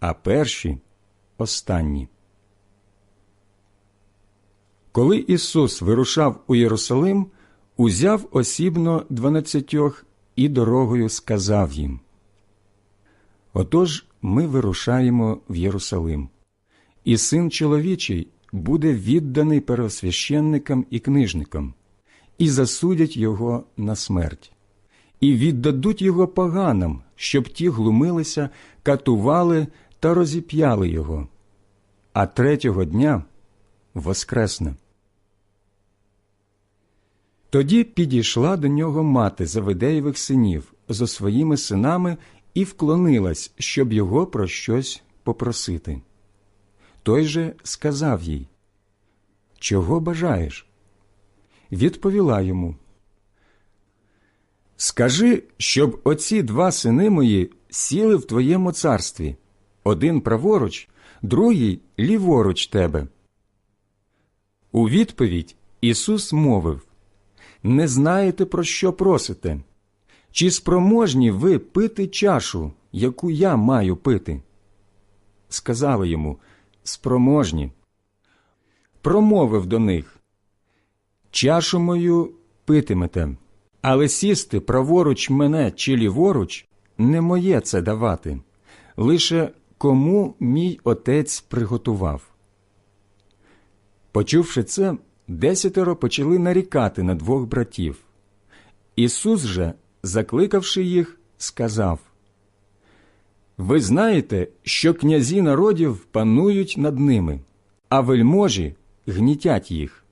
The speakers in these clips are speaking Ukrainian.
а перші останні. Коли Ісус вирушав у Єрусалим, узяв осібно дванадцятьох і дорогою сказав їм Отож ми вирушаємо в Єрусалим і син чоловічий буде відданий первосвященникам і книжникам, і засудять його на смерть, і віддадуть його поганам, щоб ті глумилися, катували та розіп'яли його, а третього дня воскресне. Тоді підійшла до нього мати Завидеєвих синів зо своїми синами і вклонилась, щоб його про щось попросити. Той же сказав їй Чого бажаєш? Відповіла йому Скажи, щоб оці два сини мої сіли в твоєму царстві один праворуч, другий ліворуч тебе. У відповідь Ісус мовив Не знаєте, про що просите? Чи спроможні ви пити чашу, яку я маю пити? Сказали йому спроможні. Промовив до них Чашу мою питимете, але сісти праворуч мене чи ліворуч не моє це давати, лише кому мій отець приготував. Почувши це, десятеро почали нарікати на двох братів. Ісус же, закликавши їх, сказав ви знаєте, що князі народів панують над ними, а вельможі гнітять їх.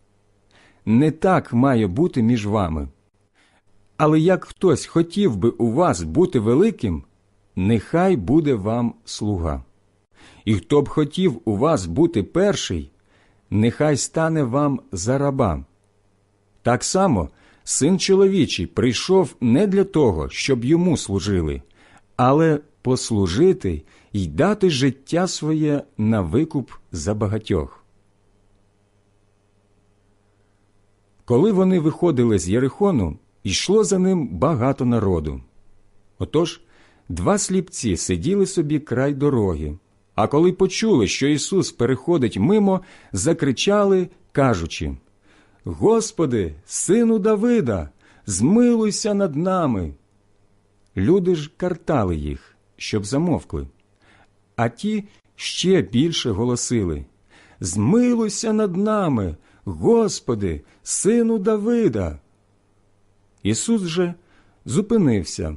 Не так має бути між вами. Але як хтось хотів би у вас бути великим, нехай буде вам слуга. І хто б хотів у вас бути перший, нехай стане вам за раба. Так само син чоловічий прийшов не для того, щоб йому служили, але послужити й дати життя своє на викуп за багатьох. Коли вони виходили з Єрихону, йшло за ним багато народу. Отож два сліпці сиділи собі край дороги, А коли почули, що Ісус переходить мимо, закричали, кажучи Господи, сину Давида, змилуйся над нами. Люди ж картали їх, щоб замовкли. А ті ще більше голосили Змилуйся над нами, Господи, сину Давида. Ісус же зупинився,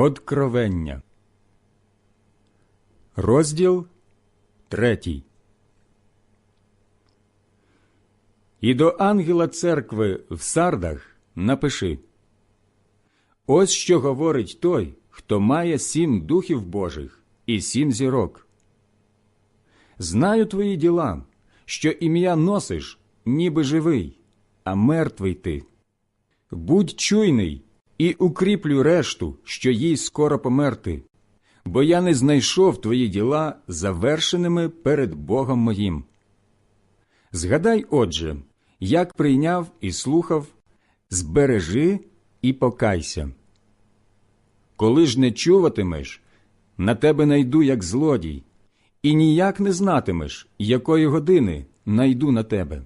Откровення. Розділ третій. І до ангела церкви в сардах напиши Ось що говорить той, хто має сім духів Божих і сім зірок. Знаю твої діла, що ім'я носиш, ніби живий, а мертвий ти. Будь чуйний і укріплю решту, що їй скоро померти, бо я не знайшов твої діла завершеними перед Богом моїм. Згадай, отже, як прийняв і слухав, збережи і покайся. Коли ж не чуватимеш, на тебе найду як злодій, і ніяк не знатимеш, якої години найду на тебе.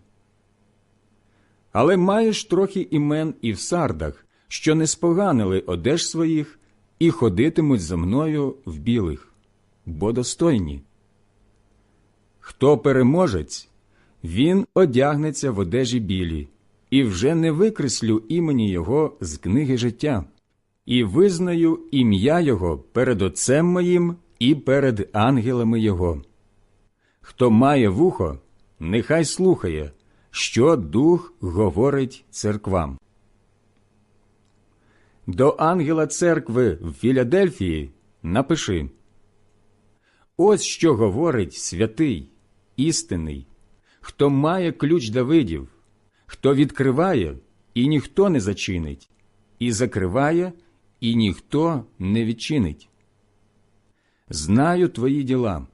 Але маєш трохи імен і в сардах, що не споганили одеж своїх і ходитимуть за мною в білих, бо достойні. Хто переможець, він одягнеться в одежі білі, і вже не викреслю імені Його з книги життя, і визнаю ім'я Його перед Отцем моїм і перед ангелами Його. Хто має вухо, нехай слухає, що Дух говорить церквам. До ангела церкви в Філадельфії напиши Ось що говорить святий, істинний, хто має ключ Давидів, хто відкриває, і ніхто не зачинить, і закриває, і ніхто не відчинить. Знаю твої діла.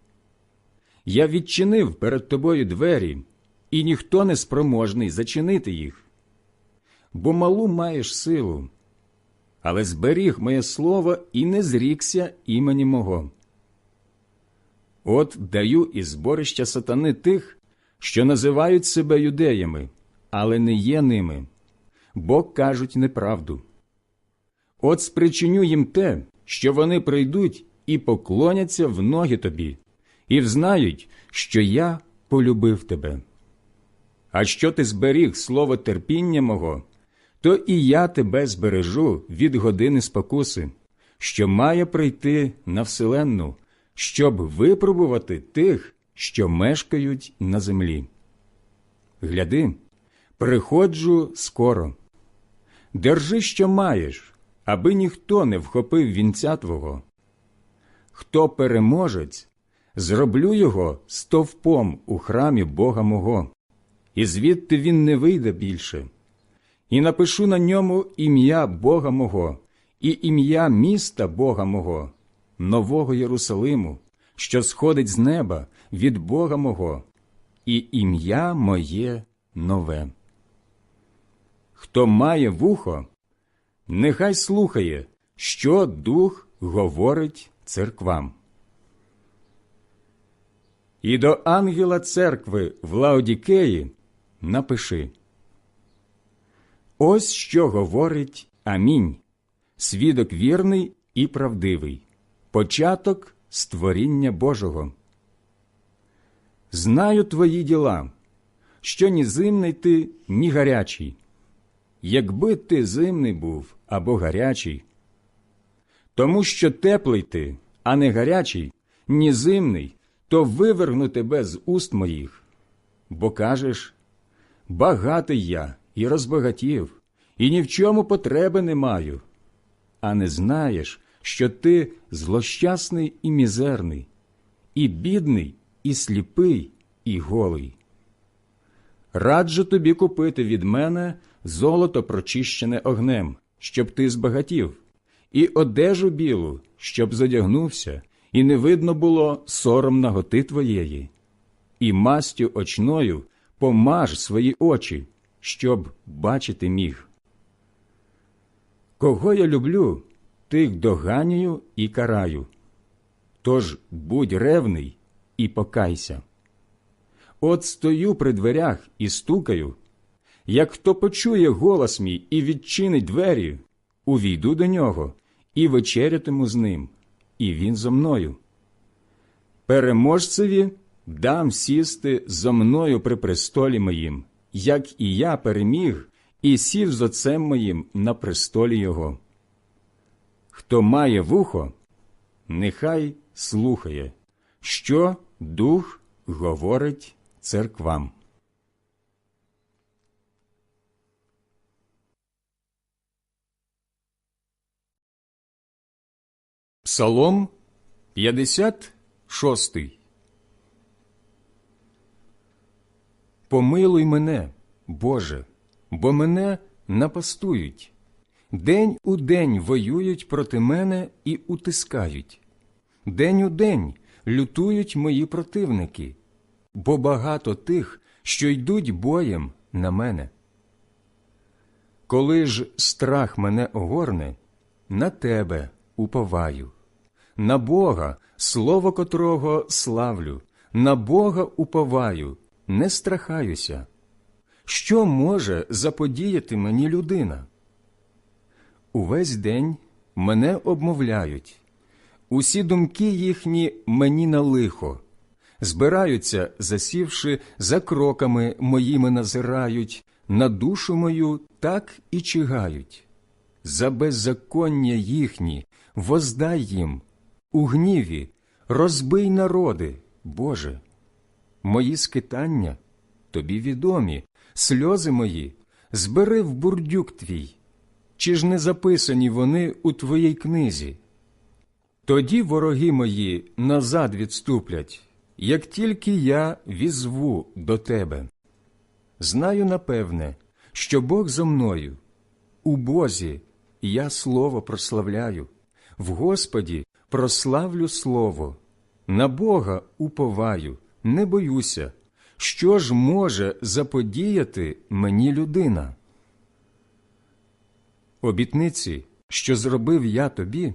Я відчинив перед тобою двері, і ніхто не спроможний зачинити їх. Бо малу маєш силу, але зберіг моє слово і не зрікся імені мого. От даю із зборища сатани тих, що називають себе юдеями, але не є ними, бо кажуть неправду. От спричиню їм те, що вони прийдуть і поклоняться в ноги тобі, і взнають, що я полюбив тебе. А що ти зберіг слово терпіння мого, то і я тебе збережу від години спокуси, що має прийти на вселенну, щоб випробувати тих, що мешкають на землі. Гляди, приходжу скоро. Держи, що маєш, аби ніхто не вхопив вінця твого. Хто переможець, зроблю його стовпом у храмі Бога мого, і звідти він не вийде більше. І напишу на ньому ім'я Бога мого, і ім'я міста Бога мого, нового Єрусалиму, що сходить з неба від Бога мого, і ім'я моє нове. Хто має вухо, нехай слухає, що дух говорить церквам. І до ангела церкви в Лаодікеї напиши Ось що говорить Амінь, свідок вірний і правдивий, початок створіння Божого. Знаю твої діла, що ні зимний ти, ні гарячий. Якби ти зимний був або гарячий, тому що теплий ти, а не гарячий, ні зимний, то виверну тебе з уст моїх. Бо кажеш багатий я і розбагатів, і ні в чому потреби не маю, а не знаєш, що ти злощасний і мізерний, і бідний, і сліпий, і голий. Раджу тобі купити від мене золото прочищене огнем, щоб ти збагатів, і одежу білу, щоб задягнувся, і не видно було сором наготи твоєї, і мастю очною помаж свої очі, щоб бачити міг. Кого я люблю, тих доганюю і караю. Тож будь ревний і покайся. От стою при дверях і стукаю. Як хто почує голос мій і відчинить двері, увійду до нього і вечерятиму з ним, і він зо мною. Переможцеві дам сісти зо мною при престолі моїм, як і я переміг і сів з отцем моїм на престолі його. Хто має вухо, нехай слухає, що дух говорить церквам. Псалом 56 Помилуй мене, Боже, бо мене напастують. День у день воюють проти мене і утискають. День у день лютують мої противники, бо багато тих, що йдуть боєм на мене. Коли ж страх мене огорне, на тебе уповаю, на Бога, слово котрого славлю, на Бога уповаю, не страхаюся. Що може заподіяти мені людина? Увесь день мене обмовляють, усі думки їхні мені на лихо, збираються, засівши, за кроками моїми назирають, на душу мою так і чигають. За беззаконня їхні воздай їм, у гніві, розбий народи, Боже. Мої скитання тобі відомі, сльози мої, збери в бурдюк твій. Чи ж не записані вони у твоїй книзі? Тоді вороги мої назад відступлять, як тільки я візву до тебе. Знаю напевне, що Бог зо мною, у Бозі я слово прославляю, в Господі прославлю слово, на Бога уповаю, не боюся, що ж може заподіяти мені людина. Обітниці, що зробив я тобі,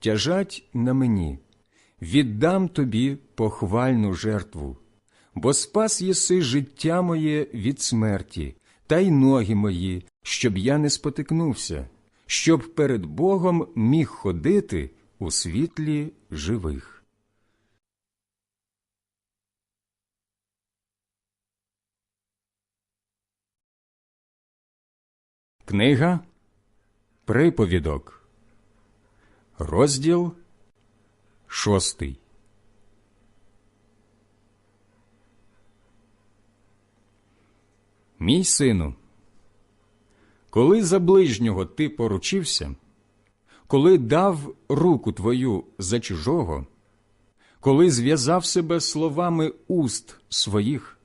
тяжать на мені, віддам тобі похвальну жертву, бо спас єси життя моє від смерті, та й ноги мої, щоб я не спотикнувся, щоб перед Богом міг ходити у світлі живих. Книга Приповідок, розділ шостий. Мій сину, коли за ближнього ти поручився, коли дав руку твою за чужого, коли зв'язав себе словами уст своїх,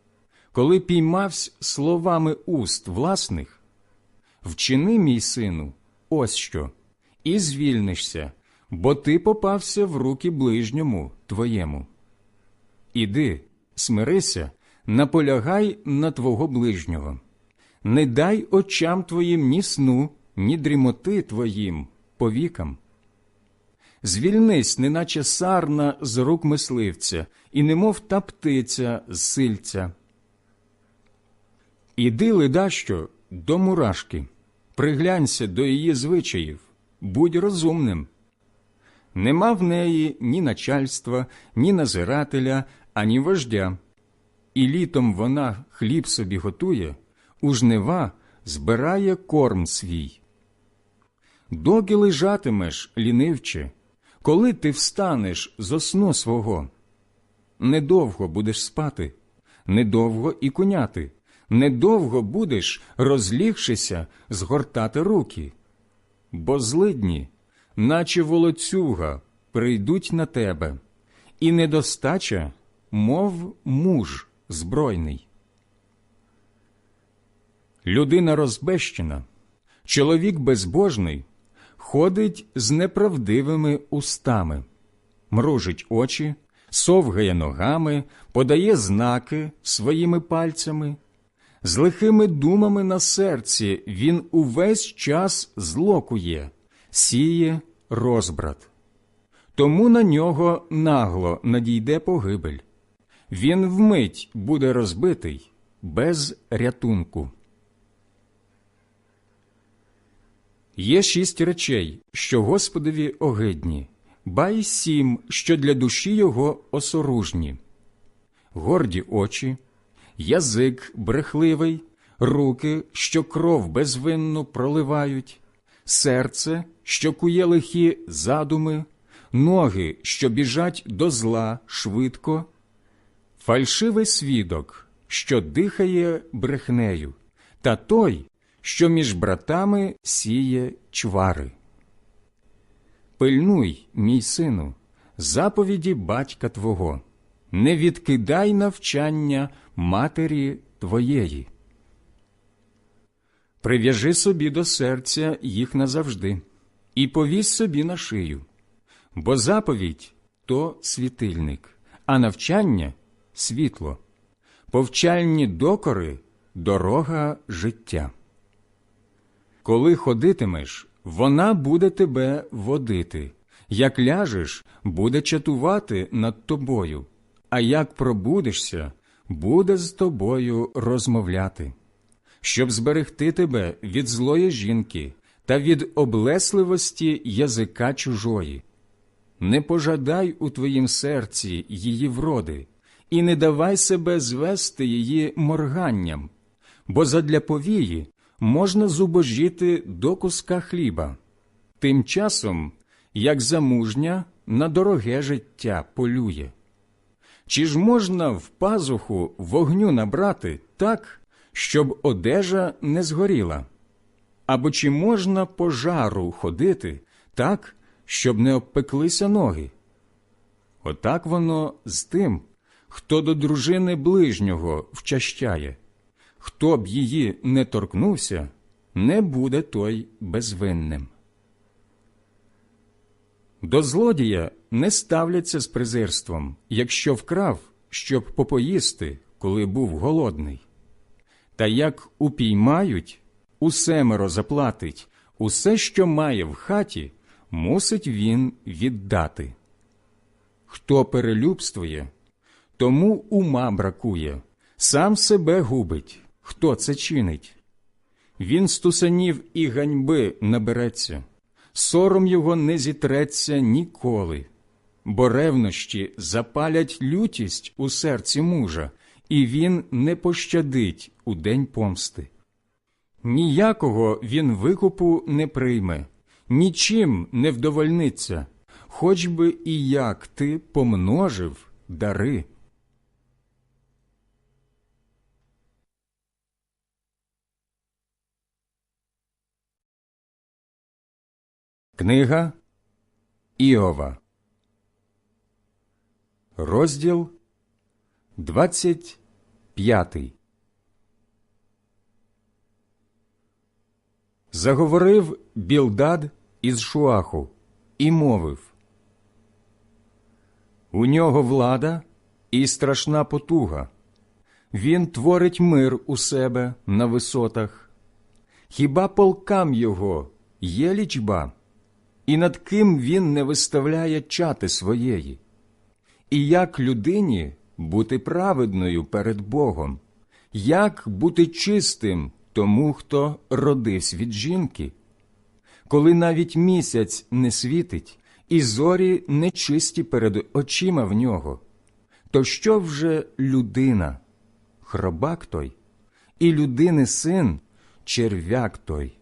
коли піймавсь словами уст власних, вчини, мій сину, ось що, і звільнишся, бо ти попався в руки ближньому твоєму. Іди, смирися, наполягай на твого ближнього, не дай очам твоїм ні сну, ні дрімоти твоїм повікам. Звільнись, неначе сарна з рук мисливця, і немов та птиця з сильця. Іди ледащо до мурашки, приглянься до її звичаїв, будь розумним. Нема в неї ні начальства, ні назирателя, ані вождя. І літом вона хліб собі готує, у жнива збирає корм свій. Доки лежатимеш, лінивче, коли ти встанеш з сну свого? Недовго будеш спати, недовго і куняти, недовго будеш, розлігшися, згортати руки, бо злидні наче волоцюга, прийдуть на тебе, і недостача, мов муж збройний. Людина розбещена, чоловік безбожний, ходить з неправдивими устами, мружить очі, совгає ногами, подає знаки своїми пальцями. З лихими думами на серці він увесь час злокує, сіє розбрат. Тому на нього нагло надійде погибель. Він вмить буде розбитий без рятунку. Є шість речей, що Господові огидні, ба й сім, що для душі його осоружні. Горді очі, язик брехливий, руки, що кров безвинну проливають, серце, що кує лихі задуми, ноги, що біжать до зла швидко, фальшивий свідок, що дихає брехнею, та той, що між братами сіє чвари. Пильнуй, мій сину, заповіді батька твого, не відкидай навчання матері твоєї. Прив'яжи собі до серця їх назавжди, і повісь собі на шию, бо заповідь то світильник, а навчання світло, повчальні докори дорога життя. Коли ходитимеш, вона буде тебе водити, як ляжеш, буде чатувати над тобою, а як пробудешся, буде з тобою розмовляти, щоб зберегти тебе від злої жінки та від облесливості язика чужої. Не пожадай у твоїм серці її вроди, і не давай себе звести її морганням, бо задля повії можна зубожіти до куска хліба, тим часом, як замужня на дороге життя полює. Чи ж можна в пазуху вогню набрати так, щоб одежа не згоріла? Або чи можна по жару ходити так, щоб не обпеклися ноги? Отак воно з тим, хто до дружини ближнього вчащає. Хто б її не торкнувся, не буде той безвинним. До злодія не ставляться з презирством, якщо вкрав, щоб попоїсти, коли був голодний. Та як упіймають, усемеро заплатить, усе, що має в хаті, мусить він віддати. Хто перелюбствує, тому ума бракує, сам себе губить, хто це чинить. Він стусанів і ганьби набереться, сором його не зітреться ніколи, бо ревнощі запалять лютість у серці мужа, і він не пощадить у день помсти. Ніякого він викупу не прийме, нічим не вдовольниться, хоч би і як ти помножив дари. Книга Іова, розділ 25 Заговорив Білдад із Шуаху і мовив У нього влада і страшна потуга. Він творить мир у себе на висотах. Хіба полкам його є лічба? І над ким він не виставляє чати своєї, і як людині бути праведною перед Богом, як бути чистим тому, хто родився від жінки, коли навіть місяць не світить, і зорі нечисті перед очима в нього, то що вже людина, хробак той, і людини син черв'як той.